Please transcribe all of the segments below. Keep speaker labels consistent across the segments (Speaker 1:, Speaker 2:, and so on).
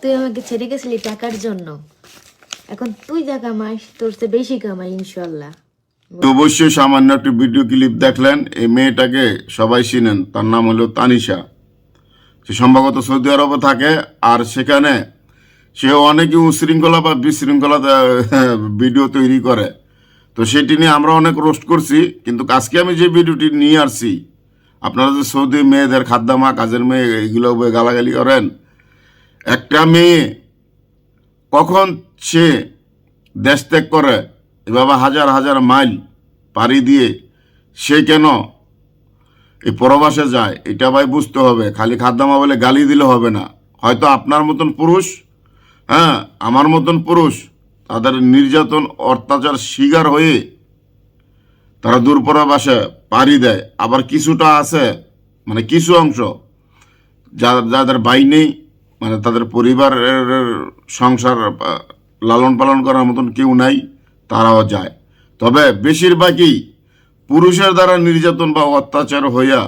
Speaker 1: তুই আমাকে ছেড়ে গেছিলি টাকার জন্য। এখন তুই যা কামাস তোর চেয়ে বেশি কামাই ইনশাল্লাহ
Speaker 2: অবশ্যই সামান্য একটু ভিডিও ক্লিপ দেখলেন, এই মেয়েটাকে সবাই চিনেন, তার নাম হলো তানিশা। সে সম্ভবত সৌদি আরবে থাকে, আর সেখানে সে অনেকই উশৃঙ্খলা বা বিশৃঙ্খলা ভিডিও তৈরি করে। তো সেটি নিয়ে আমরা অনেক রোস্ট করছি, কিন্তু আজকে আমি যে ভিডিওটি নিয়ে আসছি, আপনারা যে সৌদি মেয়েদের খাদ্যামা কাজের মেয়ে, এগুলো গালাগালি করেন একটা মেয়ে কখন সে দেশ ত্যাগ করে, এভাবে হাজার হাজার মাইল পাড়ি দিয়ে সে কেন এই পরবাসে যায়, এটা ভাই বুঝতে হবে। খালি খাদ্যামা বলে গালি দিলে হবে না। হয়তো আপনার মতন পুরুষ হ্যাঁ আমার মতন পুরুষ, তাদের নির্যাতন, অত্যাচার শিকার হয়ে তারা দূরপরবাসে পাড়ি দেয়। আবার কিছুটা আছে মানে কিছু অংশ যা- যাদের বাই নেই মানে তাদের পরিবারের সংসার লালন পালন করার মতন কেউ নাই, তারাও যায়। তবে বেশিরভাগই পুরুষের দ্বারা নির্যাতন বা অত্যাচার হইয়া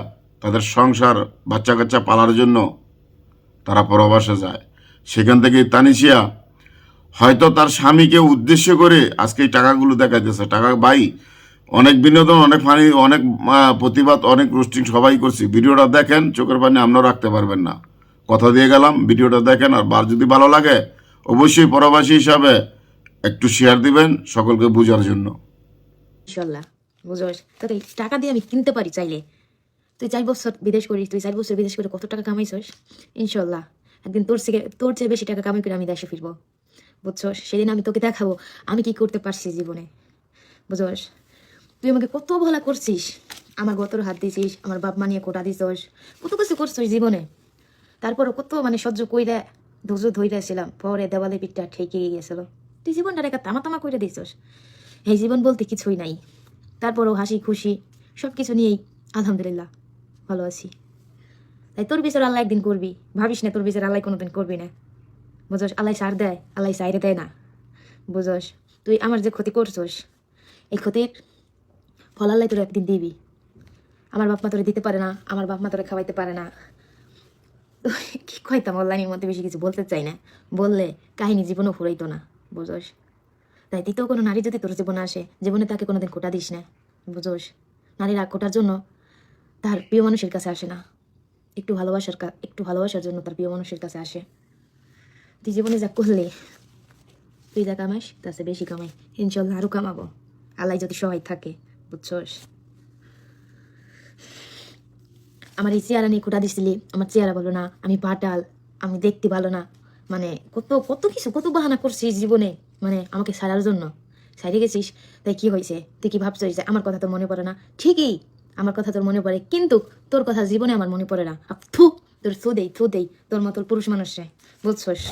Speaker 2: তাদের সংসার বাচ্চা কাচ্চা পালার জন্য তারা পরবাসে যায়। সেখান থেকে তানিশিয়া হয়তো তার স্বামীকে উদ্দেশ্য করে আজকে এই টাকাগুলো দেখাইতেছে। টাকা বাই অনেক বিনোদন, অনেক ফানি, অনেক প্রতিবাদ, অনেক রোস্টিং সবাই করছি। ভিডিওটা দেখেন, চোখের পানি আপনারা রাখতে পারবেন না। কথা দিয়ে গেলাম, ভিডিওটা দেখেন, আর বার যদি ভালো লাগে, অবশ্যই পরবাসী হিসাবে একটু শেয়ার দিবেন সকলকে বোঝার জন্য।
Speaker 1: ইনশাল্লাহ বুঝোস তোকে টাকা দিয়ে আমি কিনতে পারি চাইলে? তুই চার বছর বিদেশ করিস, তুই চার বছর বিদেশ করে কত টাকা কামাইছস? ইনশাল্লাহ একদিন তোর থেকে, তোর চেয়ে বেশি টাকা কামাই করে আমি দেশে ফিরবো। বুঝছস? সেদিন আমি তোকে দেখাবো, আমি কি করতে পারছি জীবনে। বুঝছস? তুই আমাকে কত ভালো করছিস? আমার গতর হাত দিছিস, আমার বাপ মা নিয়ে কোটা দিছস, কত কিছু করছিস জীবনে? তারপরও কত মানে সহ্য কইরা ধৈর্য ধইরেছিলাম পরে দেওয়ালে পিঠটা ঠেকে গিয়েছিল। তুই জীবনটা রেখা তামা তামা করে দিছস এই জীবন বলতে কিছুই নাই। তারপরও হাসি খুশি সব কিছু নিয়েই আলহামদুলিল্লাহ ভালো আছি। তাই তোর বিচার আল্লাহ একদিন করবি। ভাবিস না তোর বিচার আল্লাহ কোনোদিন করবি না। বুঝোস, আল্লাহ সার দেয়, আল্লাহ সাইরে দেয় না। বুঝোস, তুই আমার যে ক্ষতি করছোস, এই ক্ষতির ফল আল্লাহ তোর একদিন দিবি। আমার বাপ মা তোরে দিতে পারে না, আমার বাপ মা তোরে খাওয়াইতে পারে না। কি কইতাম অনলাইনের মধ্যে বেশি কিছু বলতে চাই না। বললে কাহিনী জীবনও ফুরাইতো না, বুঝোস? তাই দ্বিতীয় কোনো নারী যদি তোর জীবনে আসে, জীবনে তাকে কোনোদিন কোটা দিস না, বুঝোস? নারী রাগ কোটার জন্য তার প্রিয় মানুষের কাছে আসে না। একটু ভালোবাসার একটু ভালোবাসার জন্য তার প্রিয় মানুষের কাছে আসে। তুই জীবনে যা করলে, তুই যা কামাস, তার চেয়ে বেশি কামাই। ইনশাল্লাহ আরও কামাবো। আল্লাহ যদি সহায় থাকে বুঝছোস আমার এই চেয়ারা নিয়ে কোটা দিছিলি, আমার চেহারা বলো না, আমি পাটাল, আমি দেখতে ভালো না। মানে কত কত কিছু, কত বাহানা করছিস জীবনে মানে আমাকে সারার জন্য। সারিয়ে গেছিস, তাই কি হয়েছে? তুই কি ভাবছিস যে আমার কথা তোর মনে পড়ে না? ঠিকই, আমার কথা তোর মনে পড়ে, কিন্তু তোর কথা জীবনে আমার মনে পড়ে না। থু, তোর থু দেই থু দেই, তোর মতো পুরুষ মানুষে বুঝছস?